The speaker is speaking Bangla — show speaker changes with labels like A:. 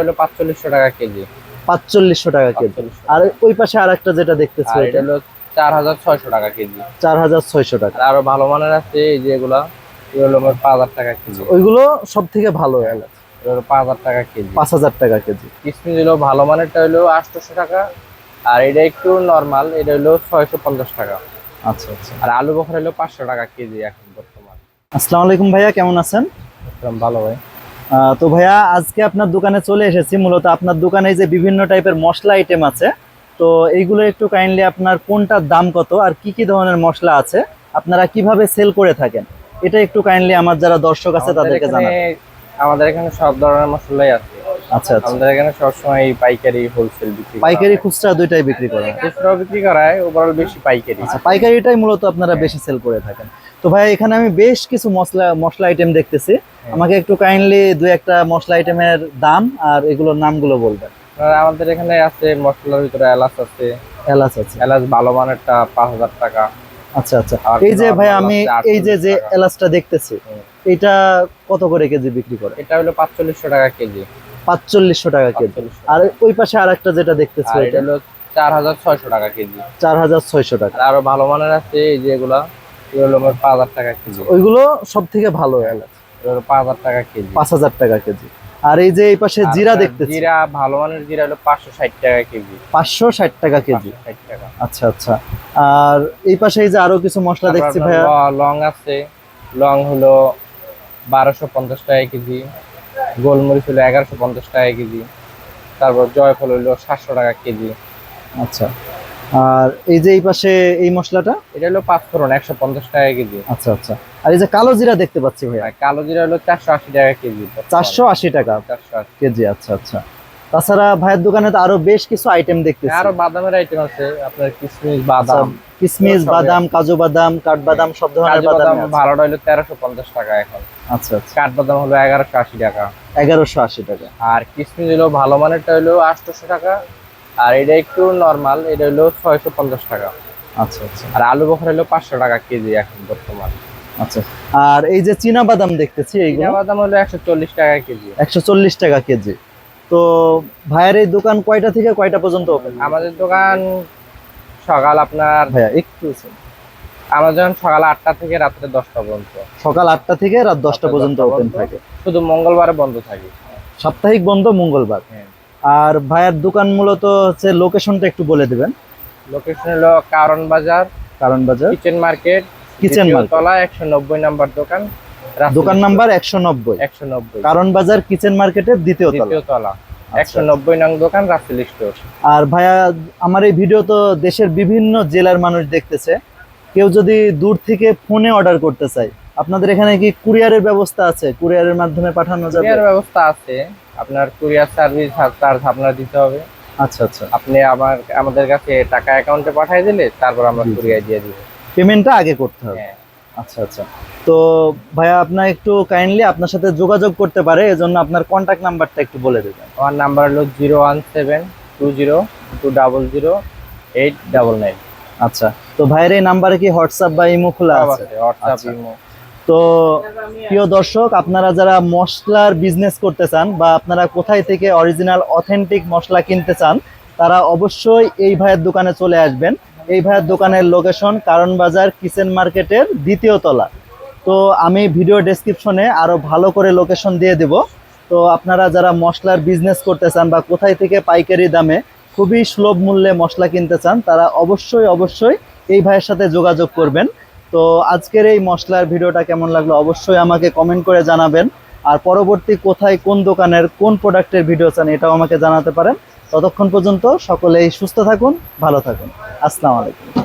A: হলো পাঁচচল্লিশশো টাকা কেজি।
B: পাঁচচল্লিশশো টাকা কেজি। আর ওই পাশে আর একটা যেটা দেখতেছি
A: এটা হলো চার হাজার ছয়শো টাকা কেজি।
B: চার হাজার ছয়শো টাকা।
A: আর ভালো মানের আছে এই যে এগুলা এগুলো আমার পাঁচ হাজার টাকা কেজি।
B: ওইগুলো সব থেকে ভালো
A: এটা হলো পাঁচ হাজার টাকা কেজি।
B: পাঁচ হাজার টাকা কেজি।
A: কিসমিস হলো ভালো মানেরটা হলো আটশোশো টাকা। আর এটা একটু নর্মাল এটা হলো ছয়শো পঞ্চাশ টাকা।
B: আচ্ছা আচ্ছা।
A: আর আলু বখরা হলো পাঁচশো টাকা কেজি এখন বর্তমান।
B: আসসালামু আলাইকুম ভাইয়া কেমন আছেন?
A: ভালো ভাই।
B: তো ভাইয়া আজকে আপনার দোকানে চলে এসেছি। মূলত আপনার দোকানে যে বিভিন্ন টাইপের মশলা আইটেম আছে। তো এইগুলো একটু কাইন্ডলি আপনার কোনটার দাম কত আর কি কি ধরনের মশলা আছে? আপনারা কীভাবে সেল করে থাকেন? এটা একটু কাইন্ডলি আমার যারা দর্শক আছে তাদেরকে জানাই
A: আমাদের এখানে সব ধরনের মশলাই আছে।
B: আচ্ছা আচ্ছা।
A: আমাদের এখানে সবসময় পাইকারি হোলসেল বিক্রি
B: পাইকারি খুচরা দুইটাই বিক্রি করেন
A: খুচরাও বিক্রি করা হয় ওভারঅল বেশি পাইকারি।
B: আচ্ছা পাইকারিটাই মূলত আপনারা বেশি সেল করে থাকেন। তো ভাই এখানে আমি বেশ কিছু মশলা মশলা আইটেম দেখতেছি। আমাকে একটু কাইন্ডলি দুই একটা মশলা আইটেমের দাম আর এগুলোর নামগুলো বলবেন।
A: আমাদের এখানে আছে মশলার ভিতরে এলাচ আছে।
B: এলাচ আছে।
A: এলাচ ভালো মানেরটা পাঁচ হাজার টাকা।
B: আচ্ছা আচ্ছা। এই যে ভাই আমি এই যে যে এলাচটা দেখতেছি এটা কত করে কেজি বিক্রি করে?
A: এটা হলো পাঁচচল্লিশশো টাকা কেজি।
B: পাঁচচল্লিশশো টাকা কেজি। আর ওই পাশে আর একটা যেটা দেখতেছি
A: আর এটা হলো চার হাজার ছয়শো টাকা কেজি।
B: চার হাজার ছয়শো টাকা।
A: আরও ভালো মানের আছে এই যে এগুলো আমার পাঁচ হাজার টাকা কেজি।
B: ওইগুলো সব থেকে ভালো
A: পাঁচ হাজার টাকা কেজি।
B: পাঁচ হাজার টাকা কেজি। আর এই যে এই পাশে জিরা দেখতেছি।
A: জিরা ভালো মানের জিরা হলো পাঁচশো ষাট টাকা কেজি।
B: পাঁচশো ষাট টাকা কেজি।
A: 560 টাকা।
B: আচ্ছা আচ্ছা। আর এই পাশে এই যে আরও কিছু মশলা দেখছি ভাইয়া।
A: লং আছে। লং হলো বারোশো পঞ্চাশ টাকা কেজি। গোলমরিচ হলো এগারোশো পঞ্চাশ টাকা কেজি। তারপর জয়ফল হলো সাতশো টাকা কেজি।
B: আচ্ছা। আর এই যে এই পাশে এই মশলাটা?
A: এটা হলো পাঁচ ফোড়ন একশো পঞ্চাশ টাকা কেজি।
B: আচ্ছা আচ্ছা। আর এই যে কালো জিরা দেখতে পাচ্ছি ভাইয়া?
A: কালো জিরা হলো চারশো আশি টাকা কেজি।
B: চারশো আশি টাকা
A: চারশো আশি।
B: কেজি আচ্ছা আচ্ছা। তাছাড়া ভাইয়ের দোকানে তো আরও বেশ কিছু আইটেম দেখতেছি।
A: আরও বাদামের আইটেম আছে। আপনার কিশমিশ বাদাম।
B: কিসমিস বাদাম কাজু বাদাম কাঠবাদাম সব ধরনের বাদাম
A: ভালোটা হলো তেরোশো পঞ্চাশ টাকা এখন।
B: আচ্ছা আচ্ছা।
A: কাঠবাদাম হলো এগারোশো আশি টাকা।
B: এগারোশো আশি টাকা।
A: আর কিশমিশ হলো ভালো মানেরটা হলো আটশোশো টাকা। আর এটা একটু নর্মাল এটা হলো ছয়শো পঞ্চাশ টাকা।
B: আচ্ছা আচ্ছা।
A: আর আলু বখরা হলো পাঁচশো টাকা কেজি এখন বর্তমান।
B: আচ্ছা আর এই যে চীনা বাদাম দেখতেছি
A: চীনা বাদাম হলো একশো চল্লিশ টাকা কেজি।
B: একশো চল্লিশ টাকা কেজি। তো ভাইয়ের এই দোকান কয়টা থেকে কয়টা পর্যন্ত ওপেন
A: আমাদের দোকান সকাল আপনার
B: ভাইয়া একটু
A: দোকান সকাল আটটা থেকে রাত্রে দশটা পর্যন্ত।
B: সকাল আটটা থেকে রাত দশটা পর্যন্ত ওপেন থাকে।
A: শুধু মঙ্গলবারে বন্ধ থাকে।
B: সাপ্তাহিক বন্ধ মঙ্গলবার।
A: হ্যাঁ।
B: আর ভাইয়ার দোকান মূলত হচ্ছে লোকেশনটা একটু বলে দিবেন।
A: লোকেশন হলো কারণ বাজার
B: কারণ বাজার।
A: কিচেন মার্কেট
B: কিচেন মার্কেট
A: তলা একশো নব্বই নাম্বার দোকান
B: দোকান নাম্বার একশো নব্বই।
A: একশো নব্বই।
B: কারণ বাজার কিচেন মার্কেটের দ্বিতীয় তলা।
A: দ্বিতীয় তলা।
B: আচ্ছা,
A: একশো নব্বই নং দোকান স্টোর।
B: আর ভাইয়া আমার এই ভিডিও তো দেশের বিভিন্ন জেলার মানুষ দেখতেছে। কেউ যদি দূর থেকে ফোনে অর্ডার করতে চায় আপনাদের এখানে কি কুরিয়ারের ব্যবস্থা আছে? কুরিয়ারের মাধ্যমে পাঠানো যাবে?
A: কুরিয়ার ব্যবস্থা আছে। আপনার কুরিয়ার সার্ভিস চার্জ আপনার দিতে হবে।
B: আচ্ছা আচ্ছা।
A: আপনি আমার আমাদের কাছে টাকা অ্যাকাউন্টে পাঠিয়ে দিলে তারপর আমরা। কুরিয়ার দিয়ে দিব।
B: পেমেন্টটা আগে করতে হবে।
A: হ্যাঁ।
B: আচ্ছা আচ্ছা। তো ভাইয়া আপনার একটু কাইন্ডলি আপনার সাথে যোগাযোগ করতে পারে এজন্য আপনার কন্ট্যাক্ট নাম্বারটা একটু বলে দেবেন।
A: আমার নাম্বার হলো zero one seven two zero two double zero eight double nine
B: আচ্ছা তো ভাইয়ের এই নাম্বারে কি হোয়াটসঅ্যাপ বা ইমো খোলা আছে?
A: হোয়াটসঅ্যাপ
B: আচ্ছা।
A: ইমো
B: তো প্রিয় দর্শক আপনারা যারা মশলার বিজনেস করতে চান বা আপনারা কোথায় থেকে অরিজিনাল অথেন্টিক মশলা কিনতে চান তারা অবশ্যই এই ভাইয়ের দোকানে চলে আসবেন। এই ভাইয়ের দোকানের লোকেশন কারণ বাজার কিচেন মার্কেটের দ্বিতীয় তলা। তো আমি ভিডিও ডেসক্রিপশনে আরও ভালো করে লোকেশন দিয়ে দেব। তো আপনারা যারা মশলার বিজনেস করতে চান বা কোথায় থেকে পাইকারি দামে খুবই সুলভ মূল্যে মশলা কিনতে চান, তারা অবশ্যই অবশ্যই এই ভাইয়ের সাথে যোগাযোগ করবেন। তো আজকের এই মশলার ভিডিওটা কেমন লাগল অবশ্যই আমাকে কমেন্ট করে জানাবেন। আর পরবর্তী কোথায় কোন দোকানের কোন প্রোডাক্টের ভিডিও চান এটাও আমাকে জানাতে পারেন। ততক্ষণ পর্যন্ত সকলেই সুস্থ থাকুন ভালো থাকুন। আসসালামু আলাইকুম।